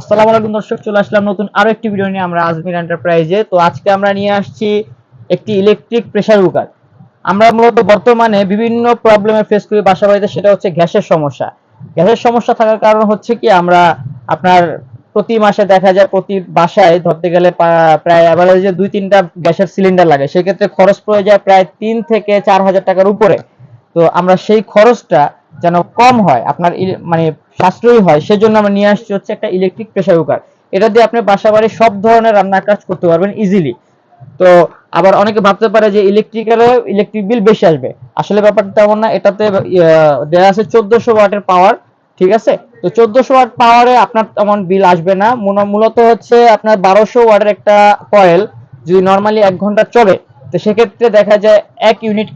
আসসালামু আলাইকুম দর্শক, চলে আসলাম নতুন আরও একটি ভিডিও নিয়ে আমরা আজমির এন্টারপ্রাইজে তো আজকে আমরা নিয়ে আসছি একটি ইলেকট্রিক কুকার আমরা মূলত বর্তমানে বিভিন্ন প্রবলেমে ফেস করি বাসা বাড়িতে সেটা হচ্ছে গ্যাসের সমস্যা। গ্যাসের সমস্যা থাকার কারণ হচ্ছে কি, আমরা আপনার প্রতি মাসে দেখা যায় প্রতি বাসায় ধরতে গেলে প্রায় অ্যাভারেজে দুই তিনটা গ্যাসের সিলিন্ডার লাগে। সেক্ষেত্রে খরচ পড়ে যায় প্রায় তিন থেকে চার হাজার টাকার উপরে। তো আমরা সেই খরচটা যেন কম হয়, আপনার মানে সাশ্রয়ী হয়, সেজন্য আমরা নিয়ে আসছি হচ্ছে একটা ইলেকট্রিক প্রেসার কুকার এটা দিয়ে আপনি বাসা বাড়ির সব ধরনের রান্নার কাজ করতে পারবেন ইজিলি তো আবার অনেকে ভাবতে পারে যে ইলেকট্রিক্যালে ইলেকট্রিক বিল বেশি আসবে। আসলে ব্যাপারটা তেমন না, এটাতে দেয়া আছে চোদ্দশো ওয়াটের পাওয়ার ঠিক আছে? তো চোদ্দশো ওয়াট পাওয়ারে আপনার তেমন বিল আসবে না। মূলত হচ্ছে আপনার বারোশো ওয়াটের একটা কয়েল যদি নর্মালি এক ঘণ্টা চলে, তো সেক্ষেত্রে দেখা যায় এক ইউনিট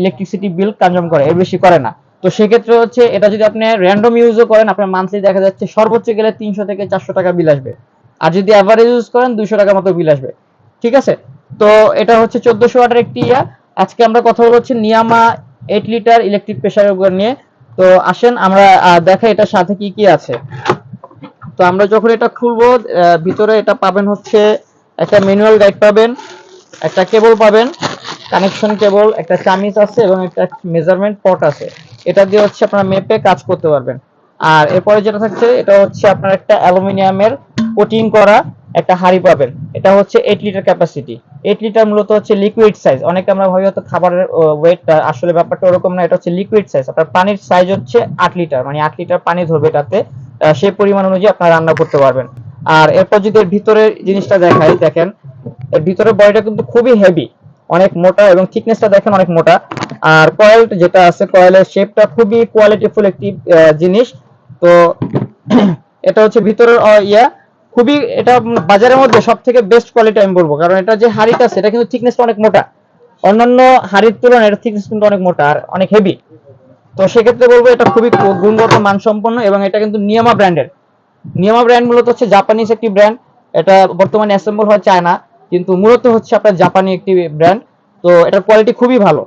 ইলেকট্রিসিটি বিল কনজিউম করে, এর বেশি করে না। তো সেক্ষেত্রে হচ্ছে এটা যদি আপনি র্যান্ডম ইউজও করেন, আপনার মান্থলি দেখা যাচ্ছে সর্বোচ্চ গেলে তিনশো থেকে চারশো টাকা বিল আসবে। আর যদি অ্যাভারেজ ইউজ করেন, দুইশো টাকা মতো বিল আসবে। ঠিক আছে? তো এটা হচ্ছে চোদ্দশো ওয়াটের একটি ইয়া। আজকে আমরা কথা বলব হচ্ছে নিয়ামা eight litre electric pressure cooker নিয়ে। তো আসেন, আমরা দেখাই এটার সাথে কি কি আছে। তো আমরা যখন এটা খুলবো ভিতরে এটা পাবেন হচ্ছে একটা ম্যানুয়াল গাইড পাবেন, একটা কেবল পাবেন কানেকশন কেবল একটা চামিচ আছে এবং একটা মেজারমেন্ট পট আছে। এটা দিয়ে হচ্ছে আপনারা মেপে কাজ করতে পারবেন। আর এরপরে যেটা থাকছে, এটা হচ্ছে আপনার একটা অ্যালুমিনিয়ামের কোটিং করা একটা হাড়ি পাবেন। এটা হচ্ছে eight litre capacity eight litre মূলত হচ্ছে লিকুইড সাইজ অনেকে আমরা ভাবি হয়তো খাবারের ওয়েটটা আসলে ব্যাপারটা ওরকম না, এটা হচ্ছে লিকুইড সাইজ আপনার পানির সাইজ হচ্ছে আট লিটার মানে আট লিটার পানি ধরবে এটাতে। সেই পরিমাণ অনুযায়ী আপনারা রান্না করতে পারবেন। আর এরপর যদি এর ভিতরের জিনিসটা দেখাই, দেখেন, এর ভিতরের বডিটা কিন্তু খুবই হেভি অনেক মোটা এবং থিকনেসটা দেখেন অনেক মোটা। আর কয়েল যেটা আছে কয়েলের শেপটা খুবই কোয়ালিটিফুল একটি জিনিস। তো এটা হচ্ছে ভিতরের ইয়া। খুবই এটা বাজারের মধ্যে সব থেকে বেস্ট কোয়ালিটি আমি বলব। কারণ এটা যে হাড়িটা আছে, এটা কিন্তু থিকনেসটা অনেক মোটা। অন্যান্য হাড়ির তুলনায় এটা থিকনেস কিন্তু অনেক মোটা আর অনেক হেভি তো সেক্ষেত্রে বলব এটা খুবই গুণগত মানসম্পন্ন এবং এটা কিন্তু নিয়ামা ব্র্যান্ডের নিয়ামা ব্র্যান্ড মূলত হচ্ছে জাপানিজ একটি ব্র্যান্ড এটা বর্তমানে অ্যাসেম্বল হয় চায়না কিন্তু মূলত হচ্ছে আপনার জাপানি একটি ব্র্যান্ড তো এটার কোয়ালিটি খুবই ভালো।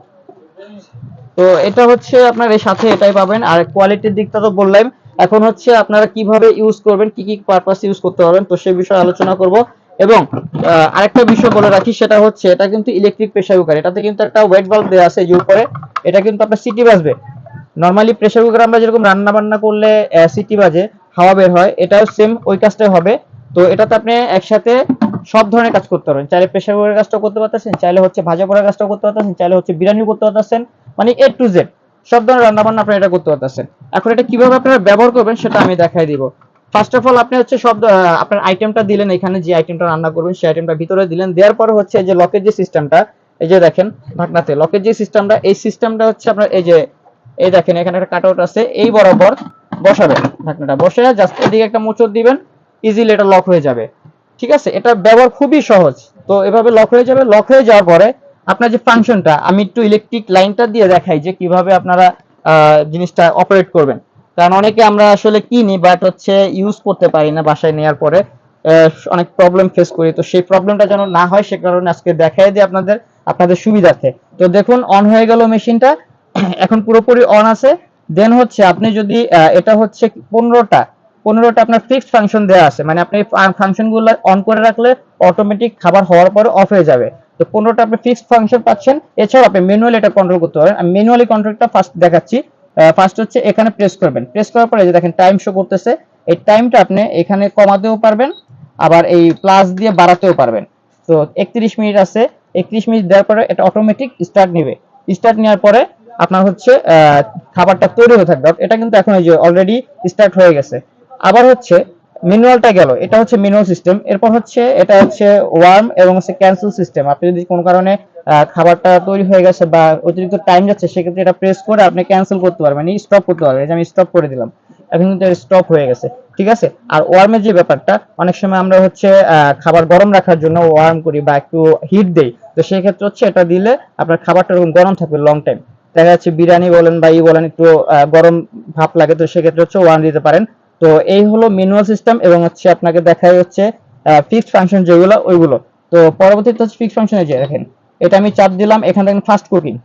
তো এটা হচ্ছে আপনার এর সাথে এটাই পাবেন। আর কোয়ালিটির দিকটা তো বললাম। এখন হচ্ছে আপনারা কীভাবে ইউজ করবেন, কি কি পারপাস ইউজ করতে পারবেন, তো সেই বিষয়ে আলোচনা করব। এবং আরেকটা বিষয় বলে রাখি, সেটা হচ্ছে এটা কিন্তু ইলেকট্রিক প্রেসার কুকার এটাতে কিন্তু একটা ওয়েট বাল্ব দেওয়া আছে যে উপরে। এটা কিন্তু আপনার সিটি বাজবে। নর্মালি প্রেসার কুকার আমরা যেরকম রান্না বান্না করলে সিটি বাজে, হাওয়া বের হয়, এটাও সেম ওই কাজটাই হবে। তো এটাতে আপনি একসাথে সব ধরনের কাজ করতে পারবেন। চাইলে প্রেসার কুকারের কাজটা করতে পারতেছেন, চাইলে হচ্ছে ভাজা পোড়ার কাজটা করতে পারতেছেন, চাইলে হচ্ছে বিরিয়ানি করতে পারতেছেন মানে এ টু জেড সব ধরনের রান্না বান্না আপনি এটা করতে পারতেছেন। এখন এটা কীভাবে আপনারা ব্যবহার করবেন সেটা আমি দেখাই দিব। ফার্স্ট অফ অল আপনি হচ্ছে সব আপনার আইটেমটা দিলেন, এখানে যে আইটেমটা রান্না করবেন, সেই আইটেমটা ভিতরে দিলেন, দেওয়ার পরে হচ্ছে যে লকের যে সিস্টেমটা এই যে দেখেন ঢাকনাতে লকের যে সিস্টেমটা এই সিস্টেমটা হচ্ছে আপনার এই যে, এই দেখেন এখানে একটা কাটআউট আছে, এই বরাবর বসাবেন ঢাকনাটা। বসে জাস্ট এদিকে একটা মোচড় দিবেন ইজিলি এটা লক হয়ে যাবে। ঠিক আছে? এটা ব্যবহার খুবই সহজ। তো এভাবে লক হয়ে যাবে। লক হয়ে যাওয়ার পরে আপনার যে ফাংশনটা, আমি একটু ইলেকট্রিক লাইনটা দিয়ে দেখাই যে কীভাবে আপনারা জিনিসটা অপারেট করবেন। কারণ অনেকে আমরা আসলে কিনি বাট হচ্ছে ইউজ করতে পারি না বাসায় নেওয়ার পরে। অনেক প্রবলেম ফেস করি। তো সেই প্রবলেমটা যেন না হয়, সে কারণে আজকে দেখাই দিই আপনাদের আপনাদের সুবিধার্থে। তো দেখুন অন হয়ে গেল মেশিনটা এখন পুরোপুরি অন আছে। দেন হচ্ছে আপনি যদি এটা হচ্ছে পনেরোটা। পনেরোটা আপনার ফিক্সড ফাংশন দেওয়া আছে। মানে আপনি ফাংশনগুলো অন করে রাখলে অটোমেটিক খাবার হওয়ার পরে অফ হয়ে যাবে। তো পনেরোটা আপনি ফিক্সড ফাংশন পাচ্ছেন। এছাড়াও আপনি ম্যানুয়ালি এটা কন্ট্রোল করতে পারেন। আমি ম্যানুয়ালি কন্ট্রোলটা ফার্স্ট দেখাচ্ছি। ফার্স্ট হচ্ছে এখানে প্রেস করবেন। প্রেস করার পরে যে দেখেন টাইম শো করতেছে। এই টাইমটা আপনি এখানে কমাতেও পারবেন, আবার এই প্লাস দিয়ে বাড়াতেও পারবেন। তো একত্রিশ মিনিট আছে। একত্রিশ মিনিট দেওয়ার পরে এটা অটোমেটিক স্টার্ট নেবে। স্টার্ট নেওয়ার পরে আপনার হচ্ছে খাবারটা তৈরি হয়ে থাকবে। এটা কিন্তু এখন এই যে অলরেডি স্টার্ট হয়ে গেছে। আবার হচ্ছে ম্যানুয়ালটা গেল, এটা হচ্ছে ম্যানুয়াল সিস্টেম এরপর হচ্ছে এটা হচ্ছে ওয়ার্ম এবং হচ্ছে ক্যান্সেল সিস্টেম আপনি যদি কোনো কারণে খাবারটা তৈরি হয়ে গেছে বা অতিরিক্ত টাইম যাচ্ছে, সেক্ষেত্রে এটা প্রেস করে আপনি ক্যান্সেল করতে পারবেন স্টপ করতে পারবেন। আমি স্টপ করে দিলাম, এখন কিন্তু স্টপ হয়ে গেছে, ঠিক আছে? আর ওয়ার্মের যে ব্যাপারটা, অনেক সময় আমরা হচ্ছে খাবার গরম রাখার জন্য ওয়ার্ম করি বা একটু হিট দেই, তো সেই ক্ষেত্রে হচ্ছে এটা দিলে আপনার খাবারটা এরকম গরম থাকবে লং টাইম দেখা যাচ্ছে বিরিয়ানি বলেন বা ই বলেন একটু গরম ভাপ লাগে, তো সেক্ষেত্রে হচ্ছে ওয়ার্ম দিতে পারেন। তো এই হলো ম্যানুয়াল সিস্টেম এবং হচ্ছে আপনাকে দেখাই হচ্ছে ফিক্সড ফাংশন যেগুলো, ওইগুলো। তো পরবর্তীতে হচ্ছে ফিক্সড ফাংশনে যে দেখেন, এটা আমি চাপ দিলাম, এখান থেকে ফাস্ট কুকিং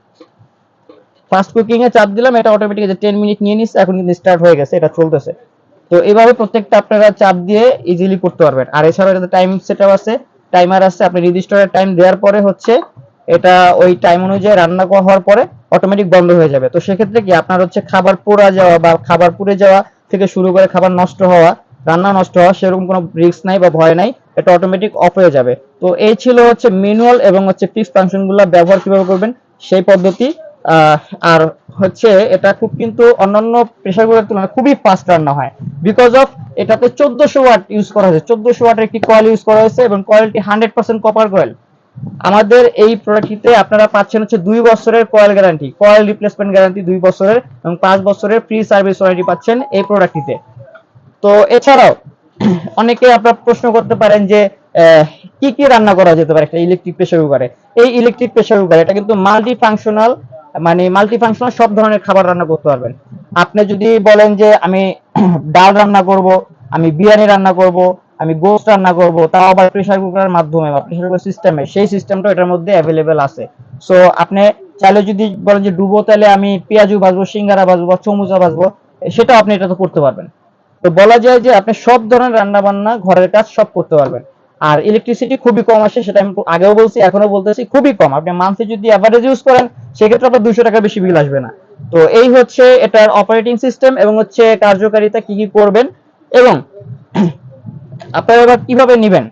ফাস্ট কুকিং এ চাপ দিলাম, এটা অটোমেটিক যে 10 মিনিট নিয়ে নিচ্ছে এখন কিন্তু স্টার্ট হয়ে গেছে, এটা চলতেছে। তো এইভাবে প্রত্যেকটা আপনারা চাপ দিয়ে ইজিলি করতে পারবেন। আর এছাড়াও এটাতে টাইম সেটআপ আছে টাইমার আছে, আপনি রেজিস্টারের টাইম দেওয়ার পরে হচ্ছে এটা ওই টাইম অনুযায়ী রান্না করা হওয়ার পরে অটোমেটিক বন্ধ হয়ে যাবে। তো সেক্ষেত্রে কি আপনার হচ্ছে খাবার পোড়া যাওয়া বা খাবার পুড়ে যাওয়া থেকে শুরু করে খাবার নষ্ট হওয়া, রান্না নষ্ট হওয়া, সেরকম কোনো রিস্ক নাই বা ভয় নাই, এটা অটোমেটিক অফ হয়ে যাবে। তো এই ছিল হচ্ছে ম্যানুয়াল এবং হচ্ছে ফিক্স ফাংশনগুলো ব্যবহার কীভাবে করবেন, সেই পদ্ধতি। আর হচ্ছে এটা খুব কিন্তু অন্যান্য প্রেসার কুকারের তুলনায় খুবই ফাস্ট রান্না হয়। বিকজ অফ এটাতে চোদ্দশো ওয়াট ইউজ করা হয়েছে। চোদ্দশো ওয়াটের একটি কয়েল ইউজ করা হয়েছে এবং কয়েলটি হান্ড্রেড পার্সেন্ট কপার কয়েল আমাদের এই প্রোডাক্টটিতে আপনারা পাচ্ছেন হচ্ছে দুই বছরের coil guarantee coil replacement guarantee দুই বছরের এবং পাঁচ বছরের ফ্রি সার্ভিস ওয়ারেন্টি পাচ্ছেন এই প্রোডাক্টটিতে তো এছাড়াও, অনেকে আপনারা প্রশ্ন করতে পারেন যে কি কি রান্না করা যেতে পারে একটা ইলেকট্রিক প্রেসার কুকারে এই ইলেকট্রিক প্রেসার কুকার এটা কিন্তু মাল্টি ফাংশনাল মানে মাল্টি ফাংশনাল সব ধরনের খাবার রান্না করতে পারবেন। আপনি যদি বলেন যে, আমি ডাল রান্না করব, আমি বিরিয়ানি রান্না করব আমি গোস্ট রান্না করব, তাও আবার প্রেসার কুকারের মাধ্যমে বা প্রেসার কুকার সিস্টেমে সেই সিস্টেমটা এটার মধ্যে অ্যাভেলেবেল আছে। সো আপনি চাইলে যদি বলেন যে ডুবো, তাহলে আমি পেঁয়াজু ভাজবো, সিঙ্গারা ভাজবো বা চমুচা ভাজবো, সেটাও আপনি এটা তো করতে পারবেন। তো বলা যায় যে আপনি সব ধরনের রান্না বান্না ঘরের কাজ সব করতে পারবেন। আর ইলেকট্রিসিটি খুবই কম আসে, সেটা আমি আগেও বলছি এখনও বলতেছি, খুবই কম। আপনি মান্থলি যদি অ্যাভারেজ ইউজ করেন, সেক্ষেত্রে আপনার দুশো টাকা বেশি বিল আসবে না। তো এই হচ্ছে এটার অপারেটিং সিস্টেম এবং হচ্ছে কার্যকারিতা কি কি করবেন। এবং আপনারা এবার কীভাবে নিবেন?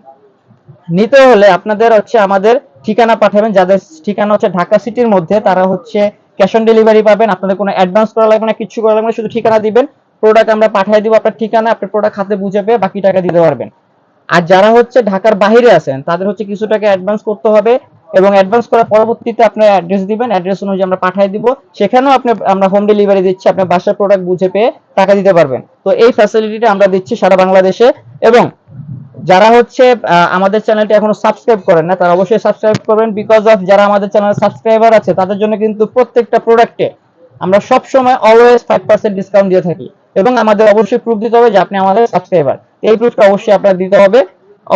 নিতে হলে আপনাদের হচ্ছে আমাদের ঠিকানা পাঠাবেন, যাদের ঠিকানা হচ্ছে ঢাকা সিটির মধ্যে, তারা হচ্ছে ক্যাশ অন ডেলিভারি পাবেন। আপনাদের কোনো অ্যাডভান্স করা লাগবে না, কিছু করা লাগবে না, শুধু ঠিকানা দিবেন। প্রোডাক্ট আমরা পাঠিয়ে দিব আপনার ঠিকানা আপনি প্রোডাক্ট হাতে বুঝে পেয়ে বাকি টাকা দিতে পারবেন। আর যারা হচ্ছে ঢাকার বাইরে আছেন, তাদের হচ্ছে কিছু টাকা অ্যাডভান্স করতে হবে এবং অ্যাডভান্স করার পরবর্তীতে আপনার অ্যাড্রেস দিবেন অ্যাড্রেস অনুযায়ী আমরা পাঠিয়ে দিব। সেখানেও আপনি, আমরা হোম ডেলিভারি দিচ্ছি, আপনার বাসার প্রোডাক্ট বুঝে পেয়ে টাকা দিতে পারবেন। তো এই ফ্যাসিলিটিটা আমরা দিচ্ছি সারা বাংলাদেশে এবং যারা হচ্ছে আমাদের চ্যানেলটি এখনও সাবস্ক্রাইব করেন না, তারা অবশ্যই সাবস্ক্রাইব করবেন বিকজ অফ যারা আমাদের চ্যানেল সাবস্ক্রাইবার আছে, তাদের জন্য কিন্তু প্রত্যেকটা প্রোডাক্টে আমরা সব সময় অলওয়েজ ফাইভ পার্সেন্ট ডিসকাউন্ট দিয়ে থাকি। এবং আমাদের অবশ্যই প্রুফ দিতে হবে যে আপনি আমাদের সাবস্ক্রাইবার এই প্রুফটা অবশ্যই আপনার দিতে হবে।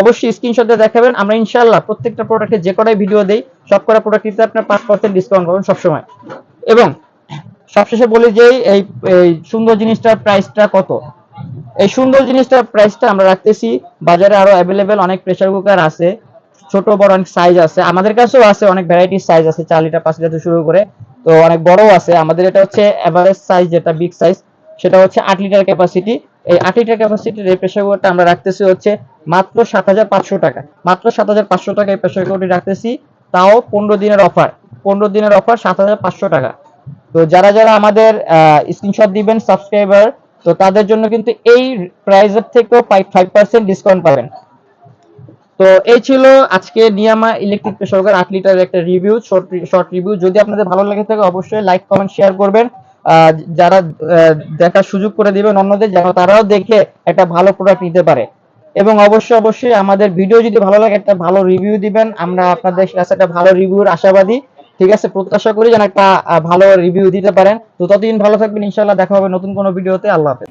অবশ্যই স্ক্রিনশটে দেখাবেন, আমরা ইনশাল্লাহ প্রত্যেকটা প্রোডাক্টে যে কটাই ভিডিও দেই সব কটা প্রোডাক্টটিতে আপনার পাঁচ পার্সেন্ট ডিসকাউন্ট পাবেন সবসময়। এবং সবশেষে বলি যে এই সুন্দর জিনিসটার প্রাইসটা কত? এই সুন্দর জিনিসটার প্রাইসটা আমরা রাখতেছি। বাজারে আরও অ্যাভেলেবেল অনেক প্রেসার কুকার আছে। ছোট, বড় অনেক সাইজ আছে। আমাদের কাছেও আছে, অনেক ভ্যারাইটির সাইজ আছে, চার লিটার পাঁচ লিটার শুরু করে। তো অনেক বড় আছে। আমাদের এটা হচ্ছে এভারেজ সাইজ যেটা বিগ সাইজ সেটা হচ্ছে আট লিটার ক্যাপাসিটি এই আট লিটার ক্যাপাসিটির এই প্রেসার কুকারটা আমরা রাখতেছি হচ্ছে মাত্র সাত হাজার পাঁচশো টাকা। মাত্র সাত হাজার পাঁচশো টাকা এই প্রেসার কুকারটি রাখতেছি। তাও পনেরো দিনের অফার পনেরো দিনের অফার সাত হাজার পাঁচশো টাকা। তো যারা যারা আমাদের স্ক্রিনশট দিবেন সাবস্ক্রাইবার তো তাদের জন্য কিন্তু এই প্রাইজের থেকেও ফাইভ পার্সেন্ট ডিসকাউন্ট পাবেন। তো এই ছিল আজকে নিয়ামা ইলেকট্রিক প্রেসার আট লিটারের একটা রিভিউ শর্ট রিভিউ যদি আপনাদের ভালো লাগে থাকে, অবশ্যই লাইক কমেন্ট শেয়ার করবেন। যারা দেখার সুযোগ করে দিবেন অন্যদের, যেন তারাও দেখে একটা ভালো প্রোডাক্ট নিতে পারে। এবং অবশ্যই অবশ্যই আমাদের ভিডিও যদি ভালো লাগে, একটা ভালো রিভিউ দিবেন। আমরা আপনাদের কাছে একটা ভালো রিভিউর আশাবাদী। ঠিক আছে, প্রত্যাশা করি যেন একটা ভালো রিভিউ দিতে পারেন। তো ততদিন ভালো থাকবেন ইনশাল্লাহ দেখা হবে নতুন কোনো ভিডিওতে। আল্লাহ হাফেজ।